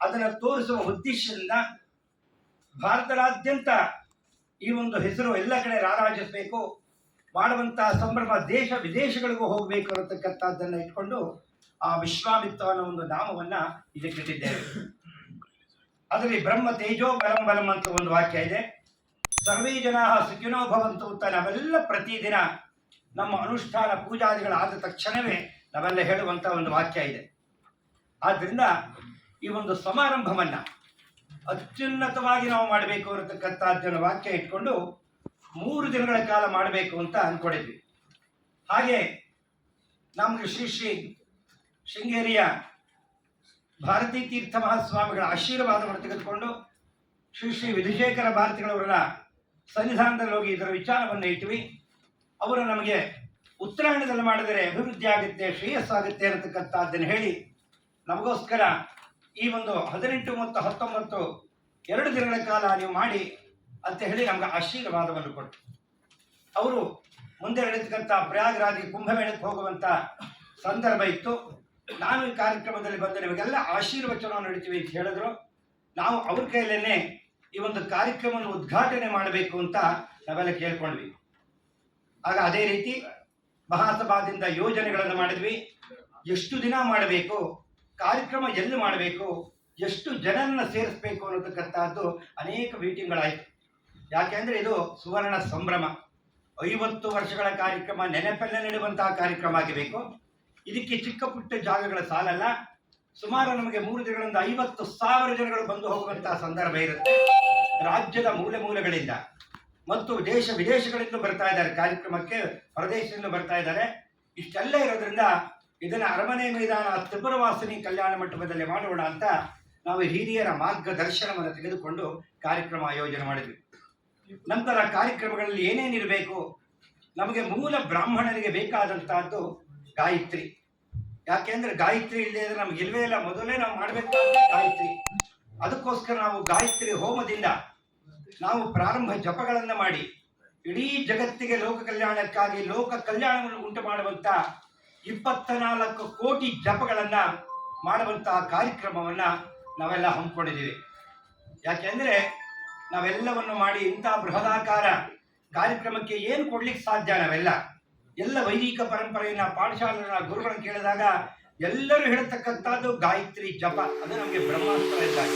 ಅದನ್ನು ತೋರಿಸುವ ಉದ್ದೇಶದಿಂದ ಭಾರತದಾದ್ಯಂತ ಈ ಒಂದು ಹೆಸರು ಎಲ್ಲ ಕಡೆ ರಾರಾಜಿಸಬೇಕು ಮಾಡುವಂತಹ ಸಂಭ್ರಮ ದೇಶ ವಿದೇಶಗಳಿಗೂ ಹೋಗಬೇಕು ಅನ್ನತಕ್ಕಂಥದ್ದನ್ನು ಇಟ್ಕೊಂಡು ಆ ವಿಶ್ವಾಮಿತ್ರ ಅನ್ನೋ ಒಂದು ನಾಮವನ್ನ ಇದಕ್ಕಿಟ್ಟಿದ್ದೇವೆ ಅದರಲ್ಲಿ ಬ್ರಹ್ಮ ತೇಜೋ ಬಲಂ ಬಲಂ ಅಂತ ಒಂದು ವಾಕ್ಯ ಇದೆ. ಸರ್ವೇ ಜನ ಸುಖಿನೋ ಭವಂತು ಅಂತ ನಾವೆಲ್ಲ ಪ್ರತಿದಿನ ನಮ್ಮ ಅನುಷ್ಠಾನ ಪೂಜಾದಿಗಳಾದ ತಕ್ಷಣವೇ ನಾವೆಲ್ಲ ಹೇಳುವಂತ ಒಂದು ವಾಕ್ಯ ಇದೆ. ಆದ್ದರಿಂದ ಈ ಒಂದು ಸಮಾರಂಭವನ್ನ ಅತ್ಯುನ್ನತವಾಗಿ ನಾವು ಮಾಡಬೇಕು ಅನ್ನತಕ್ಕಂಥದ್ದನ್ನು ವಾಕ್ಯ ಇಟ್ಕೊಂಡು ಮೂರು ದಿನಗಳ ಕಾಲ ಮಾಡಬೇಕು ಅಂತ ಅಂದ್ಕೊಂಡಿದ್ವಿ ಹಾಗೆ ನಮಗೆ ಶ್ರೀ ಶ್ರೀ ಶೃಂಗೇರಿಯ ಭಾರತೀ ತೀರ್ಥ ಮಹಾಸ್ವಾಮಿಗಳ ಆಶೀರ್ವಾದವನ್ನು ತೆಗೆದುಕೊಂಡು ಶ್ರೀ ಶ್ರೀ ವಿಧುಶೇಖರ ಭಾರತಿಗಳವರ ಸನ್ನಿಧಾನದಲ್ಲಿ ಹೋಗಿ ಇದರ ವಿಚಾರವನ್ನು ಇಟ್ವಿ. ಅವರು ನಮಗೆ ಉತ್ತರಾಯಣದಲ್ಲಿ ಮಾಡಿದರೆ ಅಭಿವೃದ್ಧಿ ಆಗುತ್ತೆ ಶ್ರೇಯಸ್ಸಾಗುತ್ತೆ ಅನ್ನತಕ್ಕಂಥದ್ದನ್ನು ಹೇಳಿ ನಮಗೋಸ್ಕರ ಈ ಒಂದು ಹದಿನೆಂಟು ಮತ್ತು ಹತ್ತೊಂಬತ್ತು ಎರಡು ದಿನಗಳ ಕಾಲ ನೀವು ಮಾಡಿ ಅಂತ ಹೇಳಿ ನಮ್ಗೆ ಆಶೀರ್ವಾದವನ್ನು ಕೊಟ್ಟು. ಅವರು ಮುಂದೆ ನಡೀತಕ್ಕಂಥ ಪ್ರಯಾಗರಾಗಿ ಕುಂಭಮೇಳಕ್ಕೆ ಹೋಗುವಂಥ ಸಂದರ್ಭ ಇತ್ತು. ನಾನು ಈ ಕಾರ್ಯಕ್ರಮದಲ್ಲಿ ಬಂದು ನಿಮಗೆಲ್ಲ ಆಶೀರ್ವಚನವನ್ನು ನಡೀತೀವಿ ಅಂತ ಹೇಳಿದ್ರು. ನಾವು ಅವ್ರ ಕೈಯಲ್ಲೇನೆ ಈ ಒಂದು ಕಾರ್ಯಕ್ರಮವನ್ನು ಉದ್ಘಾಟನೆ ಮಾಡಬೇಕು ಅಂತ ನಾವೆಲ್ಲ ಕೇಳ್ಕೊಂಡ್ವಿ. ಆಗ ಅದೇ ರೀತಿ ಮಹಾಸಭಾದಿಂದ ಯೋಜನೆಗಳನ್ನು ಮಾಡಿದ್ವಿ. ಎಷ್ಟು ದಿನ ಮಾಡಬೇಕು? ಕಾರ್ಯಕ್ರಮ ಎಲ್ಲಿ ಮಾಡಬೇಕು, ಎಷ್ಟು ಜನರನ್ನ ಸೇರಿಸ್ಬೇಕು ಅನ್ನತಕ್ಕಂಥದ್ದು ಅನೇಕ ಮೀಟಿಂಗ್ಗಳಾಯಿತು. ಯಾಕೆಂದ್ರೆ ಇದು ಸುವರ್ಣ ಸಂಭ್ರಮ. ಐವತ್ತು ವರ್ಷಗಳ ಕಾರ್ಯಕ್ರಮ, ನೆನಪೆಲ್ಲ ನೀಡುವಂತಹ ಕಾರ್ಯಕ್ರಮ ಆಗಬೇಕು ಇದಕ್ಕೆ ಚಿಕ್ಕ ಪುಟ್ಟ ಜಾಗಗಳ ಸಾಲಲ್ಲ. ಸುಮಾರು ನಮಗೆ ಮೂರು ದಿನಗಳಿಂದ ಐವತ್ತು ಸಾವಿರ ಜನಗಳು ಬಂದು ಹೋಗುವಂತಹ ಸಂದರ್ಭ ಇರುತ್ತೆ. ರಾಜ್ಯದ ಮೂಲೆ ಮೂಲೆಗಳಿಂದ. ಮತ್ತು ದೇಶ ವಿದೇಶಗಳಿಂದ ಬರ್ತಾ ಇದ್ದಾರೆ. ಕಾರ್ಯಕ್ರಮಕ್ಕೆ ಹೊರದೇಶದಿಂದ ಬರ್ತಾ ಇದ್ದಾರೆ. ಇಷ್ಟೆಲ್ಲ ಇರೋದ್ರಿಂದ ಇದನ್ನ ಅರಮನೆ ಮೈದಾನ ತ್ರಿಪುರವಾಸಿನಿ ಕಲ್ಯಾಣ ಮಂಟಪದಲ್ಲಿ ಮಾಡೋಣ ಅಂತ ನಾವು ಹಿರಿಯರ ಮಾರ್ಗದರ್ಶನವನ್ನು ತೆಗೆದುಕೊಂಡು ಕಾರ್ಯಕ್ರಮ ಆಯೋಜನೆ ಮಾಡಿದ್ವಿ. ನಂತರ ಕಾರ್ಯಕ್ರಮಗಳಲ್ಲಿ ಏನೇನಿರಬೇಕು ನಮಗೆ ಮೂಲ ಬ್ರಾಹ್ಮಣರಿಗೆ ಬೇಕಾದಂತಹದ್ದು ಗಾಯತ್ರಿ. ಯಾಕೆಂದ್ರೆ ಗಾಯತ್ರಿ ಇಲ್ಲದೆ ನಮ್ಗೆ ಇಲ್ವೇ ಇಲ್ಲ. ಮೊದಲೇ ನಾವು ಮಾಡಬೇಕು ಗಾಯತ್ರಿ. ಅದಕ್ಕೋಸ್ಕರ ನಾವು ಗಾಯತ್ರಿ ಹೋಮದಿಂದ ನಾವು ಪ್ರಾರಂಭ ಜಪಗಳನ್ನು ಮಾಡಿ. ಇಡೀ ಜಗತ್ತಿಗೆ ಲೋಕ ಕಲ್ಯಾಣಕ್ಕಾಗಿ ಲೋಕ ಕಲ್ಯಾಣವನ್ನು ಉಂಟು ಮಾಡುವಂತ ಇಪ್ಪತ್ತ ನಾಲ್ಕು ಕೋಟಿ ಜಪಗಳನ್ನ ಮಾಡುವಂತಹ ಕಾರ್ಯಕ್ರಮವನ್ನ ನಾವೆಲ್ಲ ಹಮ್ಮಿಕೊಂಡಿದ್ದೀವಿ. ಯಾಕೆಂದ್ರೆ ನಾವೆಲ್ಲವನ್ನು ಮಾಡಿ ಇಂತಹ ಬೃಹದಾಕಾರ ಕಾರ್ಯಕ್ರಮಕ್ಕೆ ಏನು ಕೊಡ್ಲಿಕ್ಕೆ ಸಾಧ್ಯ ನಾವೆಲ್ಲ? ಎಲ್ಲ ವೈದಿಕ ಪರಂಪರೆಯನ್ನ ಪಾಠಶಾಲೆಯ ಗುರುಗಳನ್ನು ಕೇಳಿದಾಗ ಎಲ್ಲರೂ ಹೇಳ್ತಕ್ಕಂಥದ್ದು ಗಾಯತ್ರಿ ಜಪ. ಅದು ನಮಗೆ ಬ್ರಹ್ಮಾಸ್ತ್ರ ಇದ್ದಾಗ